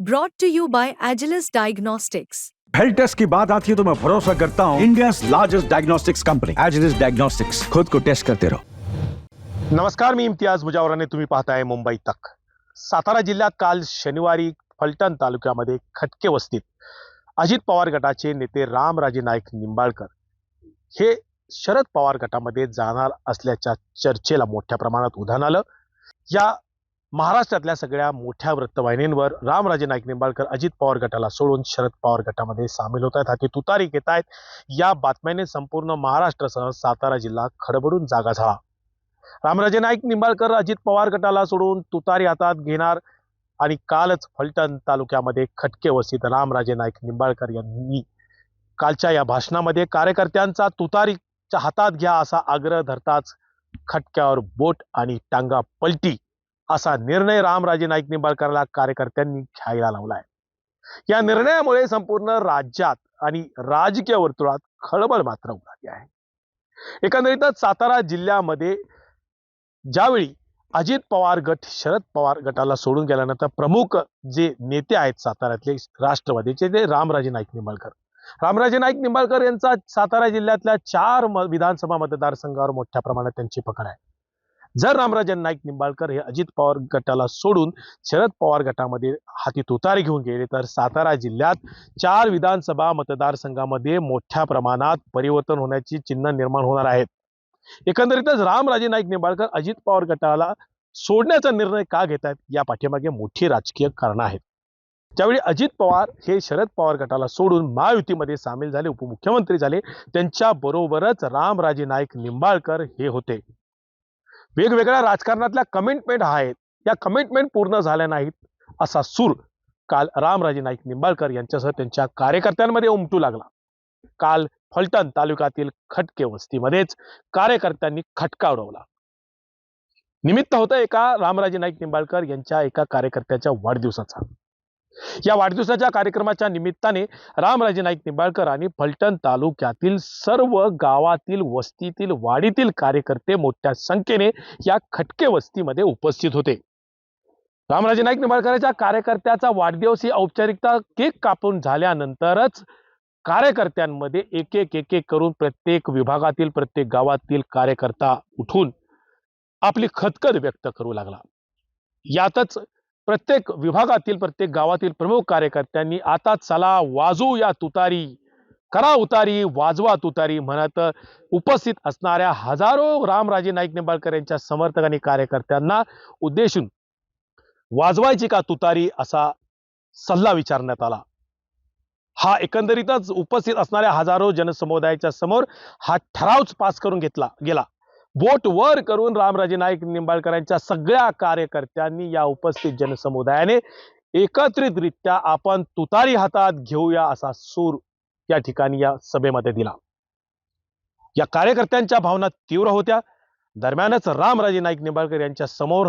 brought to you by Agilus Diagnostics. Health test की बात आती है तो मैं भरोसा करता हूँ India largest diagnostics company Agilus diagnostics खुद को टेस्ट करते रहो नमस्कार मी इम्तियाज मुजावराने तुम्ही पाहताय मुंबई तक. सातारा जिल्ह्यात काल शनिवारी फलटण तालुक्यामध्ये खटके वस्तीत अजित पवार गटाचे नेते रामराजे नाईक निंबाळकर हे शरद पवार गटामध्ये जाणार असल्याच्या चर्चेला मोठ्या प्रमाणात उधाण आलं. या महाराष्ट्रातल्या सगळ्या मोठ्या वृत्तवाहिनींवर रामराजे नाईक निंबाळकर अजित पवार गटाला सोडून शरद पवार गटामध्ये सामील होत आहेत. हाती तुतारी घेत आहेत. या बातम्याने संपूर्ण महाराष्ट्रासह सातारा जिल्हा खडबडून जागा झाला. रामराजे नाईक निंबाळकर अजित पवार गटाला सोडून तुतारी हातात घेणार आणि कालच फलटण तालुक्यामध्ये खटके वस्तीत रामराजे नाईक निंबाळकर यांनी कालच्या या भाषणामध्ये कार्यकर्त्यांचा तुतारीच्या हातात घ्या असा आग्रह धरताच खटक्यावर बोट आणि टांगा पलटी असा निर्णय रामराजे नाईक निंबाळकरला कार्यकर्त्यांनी घ्यायला लावलाय. या निर्णयामुळे संपूर्ण राज्यात आणि राजकीय वर्तुळात खळबळ मात्र उडाली आहे. एकंदरीतच सातारा जिल्ह्यामध्ये ज्यावेळी अजित पवार गट शरद पवार गटाला सोडून गेल्यानंतर प्रमुख जे नेते आहेत साताऱ्यातले राष्ट्रवादीचे ते रामराजे नाईक निंबाळकर. रामराजे नाईक निंबाळकर यांचा सातारा जिल्ह्यातल्या चार म- विधानसभा मतदारसंघावर मोठ्या प्रमाणात त्यांची पकड आहे. जर रामराजन नाईक निंबाळकर हे अजित पवार गटाला सोडून शरद पवार गटामध्ये हाती तुतारी घेऊन गेले तर सातारा जिल्ह्यात चार विधानसभा मतदारसंघामध्ये मोठ्या प्रमाणात परिवर्तन होण्याची चिन्ह निर्माण होणार आहेत. एकंदरीतच रामराजे नाईक निंबाळकर अजित पवार गटाला सोडण्याचा निर्णय का घेत आहेत या पाठीमागे मोठी राजकीय कारणं आहेत. ज्यावेळी अजित पवार हे शरद पवार गटाला सोडून महायुतीमध्ये सामील झाले उपमुख्यमंत्री झाले. त्यांच्या बरोबरच रामराजे नाईक निंबाळकर हे होते. वेगवेगळ्या राजकारणातल्या कमिटमेंट आहेत. या कमिटमेंट पूर्ण झाल्या नाहीत असा सूर काल रामराजे नाईक निंबाळकर यांच्यासह त्यांच्या कार्यकर्त्यांमध्ये उमटू लागला. काल फलटण तालुक्यातील खटके वस्तीमध्येच कार्यकर्त्यांनी खटका उडवला. निमित्त होतं एका रामराजे नाईक निंबाळकर यांच्या एका कार्यकर्त्याच्या वाढदिवसाचा. या वाढदिवसाच्या कार्यक्रमाच्या निमित्ताने रामराजे नाईक निंबाळकर आणि फलटण तालुक्यातील सर्व गावातील वस्तीतील वाडीतील कार्यकर्ते मोठ्या संख्येने या खटके वस्तीमध्ये उपस्थित होते. रामराजे नाईक निंबाळकरांच्या कार्यकर्त्याचा वाढदिवस ही औपचारिकता केक कापून झाल्यानंतरच कार्यकर्त्यांमध्ये एक एक एक एक करून प्रत्येक विभागातील प्रत्येक गावातील कार्यकर्ता उठून आपली खतखत व्यक्त करू लागला. यातच प्रत्येक विभागातील प्रत्येक गावातील प्रमुख कार्यकर्त्यांनी आता चला वाजू या तुतारी करा उतारी वाजवा तुतारी म्हणत उपस्थित असणाऱ्या हजारो रामराजे नाईक निंबाळकर यांच्या समर्थक आणि कार्यकर्त्यांना उद्देशून वाजवायची का तुतारी असा सल्ला विचारण्यात आला. हा एकंदरीतच उपस्थित असणाऱ्या हजारो जनसमुदायाच्या समोर हा ठरावच पास करून घेतला गेला. बोट वर करून रामराजे नाईक निंबाळकरांच्या सगळ्या कार्यकर्त्यांनी या उपस्थित जनसमुदायाने एकत्रितरित्या आपण तुतारी हातात घेऊया असा सूर या ठिकाणी या सभेमध्ये दिला. या कार्यकर्त्यांच्या भावना तीव्र होत्या. दरम्यानच रामराजे नाईक निंबाळकर यांच्या समोर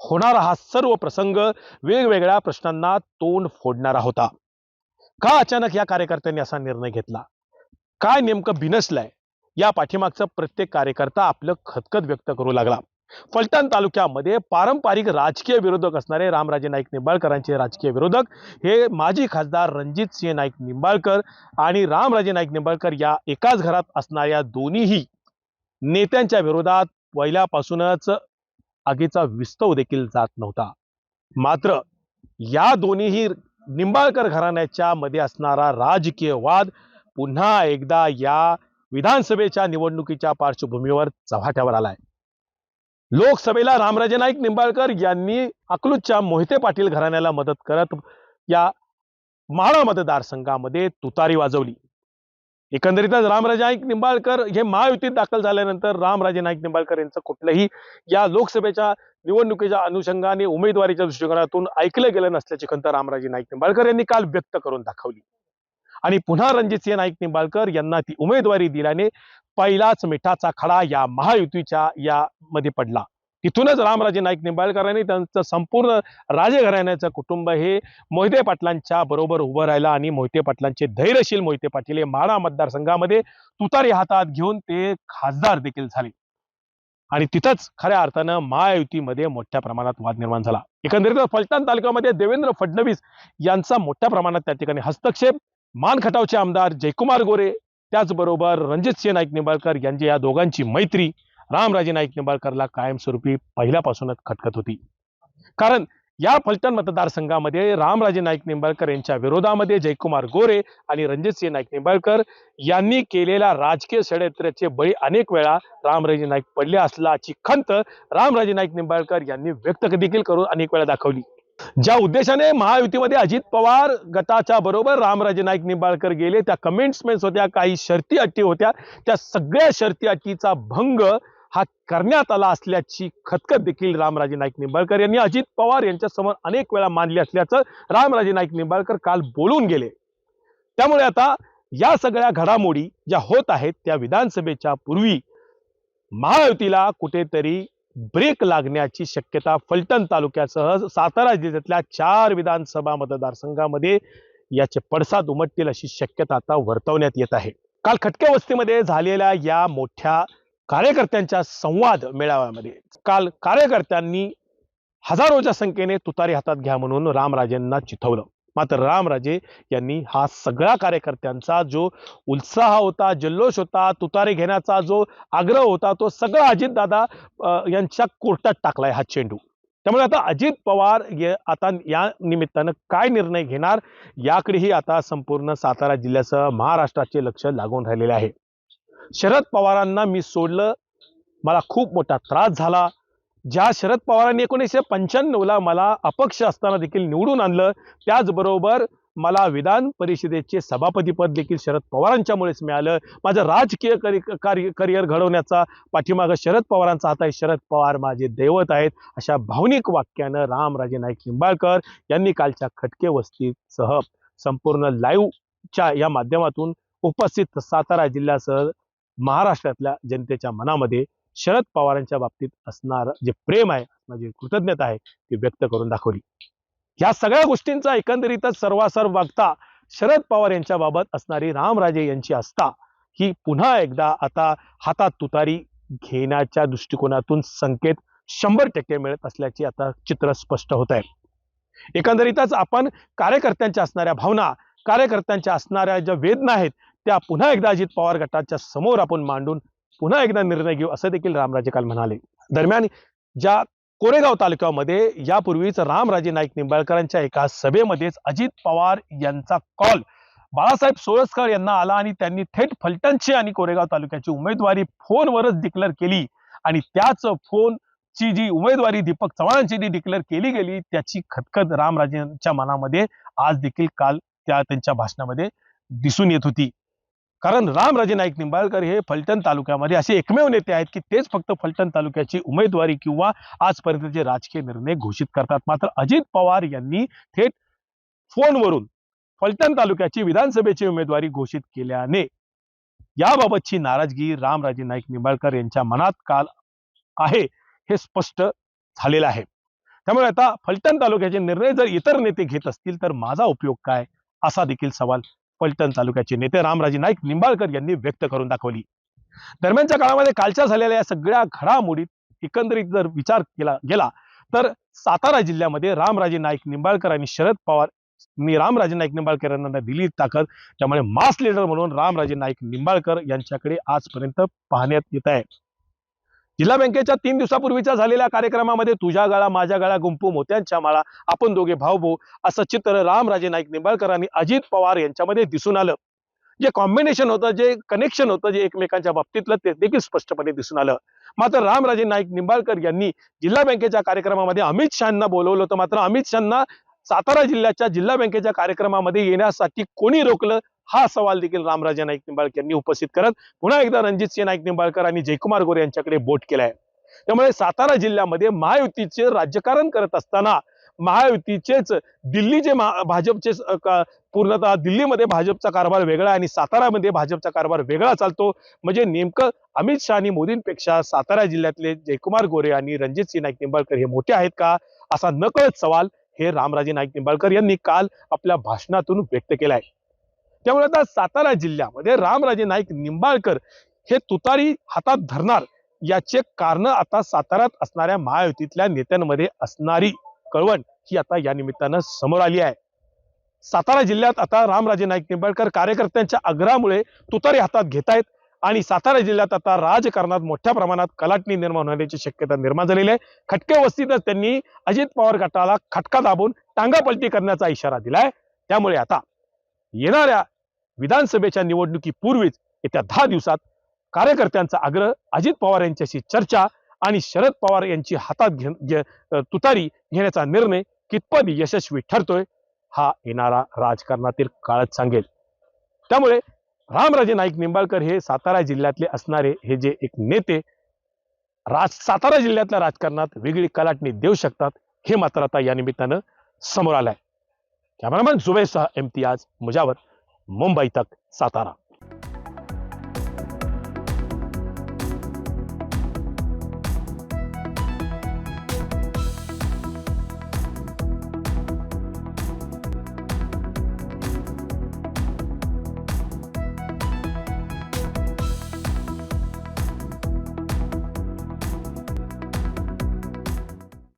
होणारा हा सर्व प्रसंग वेगवेगळ्या प्रश्नांना तोंड फोडणारा होता. का अचानक या कार्यकर्त्यांनी असा निर्णय घेतला? काय नेमकं बिनसलंय? या पाठीमागचा प्रत्येक कार्यकर्ता आपलं खतखत व्यक्त करू लागला. फलटण तालुक्यामध्ये पारंपरिक राजकीय विरोधक असणारे रामराजे नाईक निंबाळकरांचे राजकीय विरोधक हे माजी खासदार रणजित सिंह नाईक निंबाळकर आणि रामराजे नाईक निंबाळकर या एकाच घरात असणाऱ्या दोन्हीही नेत्यांच्या विरोधात पहिल्यापासूनच आगीचा विस्तव देखील जात नव्हता. मात्र या दोन्हीही निंबाळकर घराण्याच्या मध्ये असणारा राजकीय वाद पुन्हा एकदा या विधानसभेच्या निवडणुकीच्या पार्श्वभूमीवर चव्हाट्यावर आलाय. लोकसभेला रामराजे नाईक निंबाळकर यांनी अकलूजच्या मोहिते पाटील घराण्याला मदत करत या माळा मतदारसंघामध्ये तुतारी वाजवली. एकंदरीतच रामराजे नाईक निंबाळकर हे महायुतीत दाखल झाल्यानंतर रामराजे नाईक निंबाळकर यांचं कुठलंही या लोकसभेच्या निवडणुकीच्या अनुषंगाने उमेदवारीच्या दृष्टिकोनातून ऐकलं गेलं नसल्याची खंत रामराजे नाईक निंबाळकर यांनी काल व्यक्त करून दाखवली. आणि पुन्हा रणजितसिंह नाईक निंबाळकर यांना ती उमेदवारी दिल्याने पहिलाच मिठाचा खडा या महायुतीच्या या मध्ये पडला. तिथूनच रामराजे नाईक निंबाळकरांनी त्यांचं संपूर्ण राजघराण्याचं कुटुंब हे मोहिते पाटलांच्या बरोबर उभं राहिलं आणि मोहिते पाटलांचे धैर्यशील मोहिते पाटील हे माढा मतदारसंघामध्ये तुतारी हातात घेऊन ते खासदार देखील झाले. आणि तिथंच खऱ्या अर्थानं महायुतीमध्ये मोठ्या प्रमाणात वाद निर्माण झाला. एकंदरीत फलटण तालुक्यामध्ये देवेंद्र फडणवीस यांचा मोठ्या प्रमाणात त्या ठिकाणी हस्तक्षेप मानखटावचे आमदार जयकुमार गोरे त्याचबरोबर रणजितसिंह नाईक निंबाळकर यांची या दोघांची मैत्री रामराजे नाईक निंबाळकरला कायमस्वरूपी पहिल्यापासूनच खटकत होती. कारण या फलटण मतदारसंघामध्ये रामराजे नाईक निंबाळकर यांच्या विरोधामध्ये जयकुमार गोरे आणि रणजितसिंह नाईक निंबाळकर यांनी केलेल्या राजकीय षडयंत्राचे बळी अनेक वेळा रामराजे नाईक पडले असल्याची खंत रामराजे नाईक निंबाळकर यांनी व्यक्त देखील करून अनेक वेळा दाखवली. ज्या उद्देशाने महायुतीमध्ये अजित पवार गटाच्या बरोबर रामराजे नाईक निंबाळकर गेले त्या कमेंट्समेंट्स होत्या काही शर्ती अटी होत्या त्या सगळ्या शर्ती अटीचा भंग हा करण्यात आला असल्याची खतखत देखील रामराजे नाईक निंबाळकर यांनी अजित पवार यांच्यासमोर अनेक वेळा मानली असल्याचं रामराजे नाईक निंबाळकर काल बोलून गेले. त्यामुळे आता या सगळ्या घडामोडी ज्या होत आहेत त्या विधानसभेच्या पूर्वी महायुतीला कुठेतरी ब्रेक लागण्याची शक्यता फलटण तालुक्यासह सातारा जिल्ह्यातल्या चार विधानसभा मतदारसंघामध्ये याचे पडसाद उमटतील अशी शक्यता आता वर्तवण्यात येत आहे. काल खटके वस्तीमध्ये झालेल्या या मोठ्या कार्यकर्त्यांच्या संवाद मेळाव्यामध्ये काल कार्यकर्त्यांनी हजारोच्या संख्येने तुतारी हातात घ्या म्हणून रामराजेंना चिथवलं. मात्र रामराजे यांनी हा सगळा कार्यकर्त्यांचा जो उत्साह होता जल्लोष होता तुतारे घेण्याचा जो आग्रह होता तो सगळा अजितदादा यांच्या कोर्टात टाकलाय हा चेंडू. त्यामुळे आता अजित पवार ये आता या निमित्तानं काय निर्णय घेणार याकडेही आता संपूर्ण सातारा जिल्ह्यासह महाराष्ट्राचे लक्ष लागून राहिलेले आहे. शरद पवारांना मी सोडलं मला खूप मोठा त्रास झाला ज्या शरद पवारांनी एकोणीसशे पंच्याण्णवला मला अपक्ष असताना देखील निवडून आणलं त्याचबरोबर मला विधान परिषदेचे सभापतीपद देखील शरद पवारांच्यामुळेच मिळालं. माझं राजकीय करि कार्य करिअर घडवण्याचा पाठीमागं शरद पवारांचा हात आहे शरद पवार माझे दैवत आहेत अशा भावनिक वाक्यानं रामराजे नाईक निंबाळकर यांनी कालच्या खटके वस्तीसह संपूर्ण लाईव्हच्या या माध्यमातून उपस्थित सातारा जिल्ह्यासह महाराष्ट्रातल्या जनतेच्या मनामध्ये शरद पवारांच्या बाबतीत असणार जे प्रेम आहे असणार जी कृतज्ञता आहे ती व्यक्त करून दाखवली. या सगळ्या गोष्टींचा एकंदरीतच सर्वासर्व बघता शरद पवार यांच्या बाबत असणारी रामराजे यांची आस्था ही पुन्हा एकदा आता हातात तुतारी घेण्याच्या दृष्टिकोनातून संकेत शंभर टक्के मिळत असल्याचे आता चित्र स्पष्ट होत आहे. एकंदरीतच आपण कार्यकर्त्यांच्या असणाऱ्या भावना कार्यकर्त्यांच्या असणाऱ्या ज्या वेदना आहेत त्या पुन्हा एकदा अजित पवार गटाच्या समोर आपण मांडून पुन्हा एकदा निर्णय घेऊ असं देखील रामराजे काल म्हणाले. दरम्यान ज्या कोरेगाव तालुक्यामध्ये यापूर्वीच रामराजे नाईक निंबाळकरांच्या एका सभेमध्येच अजित पवार यांचा कॉल बाळासाहेब सोळसकर यांना आला आणि त्यांनी थेट फलटणची आणि कोरेगाव तालुक्याची उमेदवारी फोनवरच डिक्लेअर केली. आणि त्याच फोनची जी उमेदवारी दीपक चव्हाणांची जी डिक्लेअर केली गेली त्याची खतखत रामराजेंच्या मनामध्ये आज देखील काल त्या त्यांच्या भाषणामध्ये दिसून येत होती. कारण रामराजे नाईक निंबाळकर हे फलटण तालुक्यामध्ये असे एकमेव नेते आहेत की तेच फक्त फलटण तालुक्याची उमेदवारी किंवा आजपर्यंतचे राजकीय निर्णय घोषित करतात. मात्र अजित पवार यांनी थेट फोनवरून फलटण तालुक्याची विधानसभेची उमेदवारी घोषित केल्याने याबाबतची नाराजगी रामराजे नाईक निंबाळकर यांच्या मनात काल आहे हे स्पष्ट झालेलं आहे. त्यामुळे आता फलटण तालुक्याचे निर्णय जर इतर नेते घेत असतील तर माझा उपयोग काय? असा देखील सवाल फलटण तालुक्याचे नेते रामराजे नाईक निंबाळकर यांनी व्यक्त करून दाखवली. दरम्यानच्या काळामध्ये कालच्या झालेल्या या सगळ्या घडामोडीत एकंदरीत जर विचार केला गेला तर सातारा जिल्ह्यामध्ये रामराजे नाईक निंबाळकर आणि शरद पवार मी रामराजे नाईक निंबाळकर यांना दिली ताकद त्यामुळे मास लीडर म्हणून रामराजे नाईक निंबाळकर यांच्याकडे आजपर्यंत पाहण्यात येत आहे. जिल्हा बँकेच्या तीन दिवसापूर्वीच्या झालेल्या कार्यक्रमामध्ये तुझ्या गाळा माझ्या गाळा गुंपू मोत्यांच्या माळा आपण दोघे भाऊ भाऊ असं चित्र रामराजे नाईक निंबाळकर आणि अजित पवार यांच्यामध्ये दिसून आलं. जे कॉम्बिनेशन होतं जे कनेक्शन होतं जे एकमेकांच्या बाबतीतलं ते देखील स्पष्टपणे दिसून आलं. मात्र रामराजे नाईक निंबाळकर यांनी जिल्हा बँकेच्या कार्यक्रमामध्ये अमित शहाना बोलवलं होतं. मात्र अमित शहाना सातारा जिल्ह्याच्या जिल्हा बँकेच्या कार्यक्रमामध्ये येण्यासाठी कोणी रोखलं? हा सवाल देखील रामराजे नाईक निंबाळकर यांनी उपस्थित करत पुन्हा एकदा रणजितसिंह नाईक निंबाळकर आणि जयकुमार गोरे यांच्याकडे बोट केलाय. त्यामुळे सातारा जिल्ह्यामध्ये महायुतीचे राज्यकारण करत असताना महायुतीचेच दिल्लीचे भाजपचे पूर्णतः दिल्लीमध्ये भाजपचा कारभार वेगळा आणि सातारामध्ये भाजपचा कारभार वेगळा चालतो. म्हणजे नेमकं अमित शहा आणि मोदींपेक्षा सातारा जिल्ह्यातले जयकुमार गोरे आणि रणजितसिंह नाईक निंबाळकर हे मोठे आहेत का? असा नकळत सवाल हे रामराजे नाईक निंबाळकर यांनी काल आपल्या भाषणातून व्यक्त केला आहे त्यामुळे आता सातारा जिल्ह्यामध्ये रामराजे नाईक निंबाळकर हे तुतारी हातात धरणार याचे कारण आता साताऱ्यात असणाऱ्या महायुतीतल्या नेत्यांमध्ये असणारी कळवण ही आता या निमित्तानं समोर आली आहे. सातारा जिल्ह्यात आता रामराजे नाईक निंबाळकर कार्यकर्त्यांच्या आग्रहामुळे तुतारी हातात घेत आहेत आणि सातारा जिल्ह्यात आता राजकारणात मोठ्या प्रमाणात कलाटणी निर्माण होण्याची शक्यता निर्माण झालेली आहे. खटके वस्तीतच त्यांनी अजित पवार गटाला खटका दाबून टांगापलटी करण्याचा इशारा दिलाय. त्यामुळे आता येणाऱ्या विधानसभेच्या निवडणुकीपूर्वीच येत्या दहा दिवसात कार्यकर्त्यांचा आग्रह अजित पवार यांच्याशी चर्चा आणि शरद पवार यांची हातात घे घे- तुतारी घेण्याचा निर्णय कितपत यशस्वी ठरतोय हा येणारा राजकारणातील काळच सांगेल. त्यामुळे रामराजे नाईक निंबाळकर हे सातारा जिल्ह्यातले असणारे हे जे एक नेते राज सातारा जिल्ह्यातल्या राजकारणात वेगळी कलाटणी देऊ शकतात हे मात्र आता या निमित्तानं समोर आलंय. कॅमेरामॅन जुबेरसह इम्तियाज मुजावर. मुंबई तक सातारा।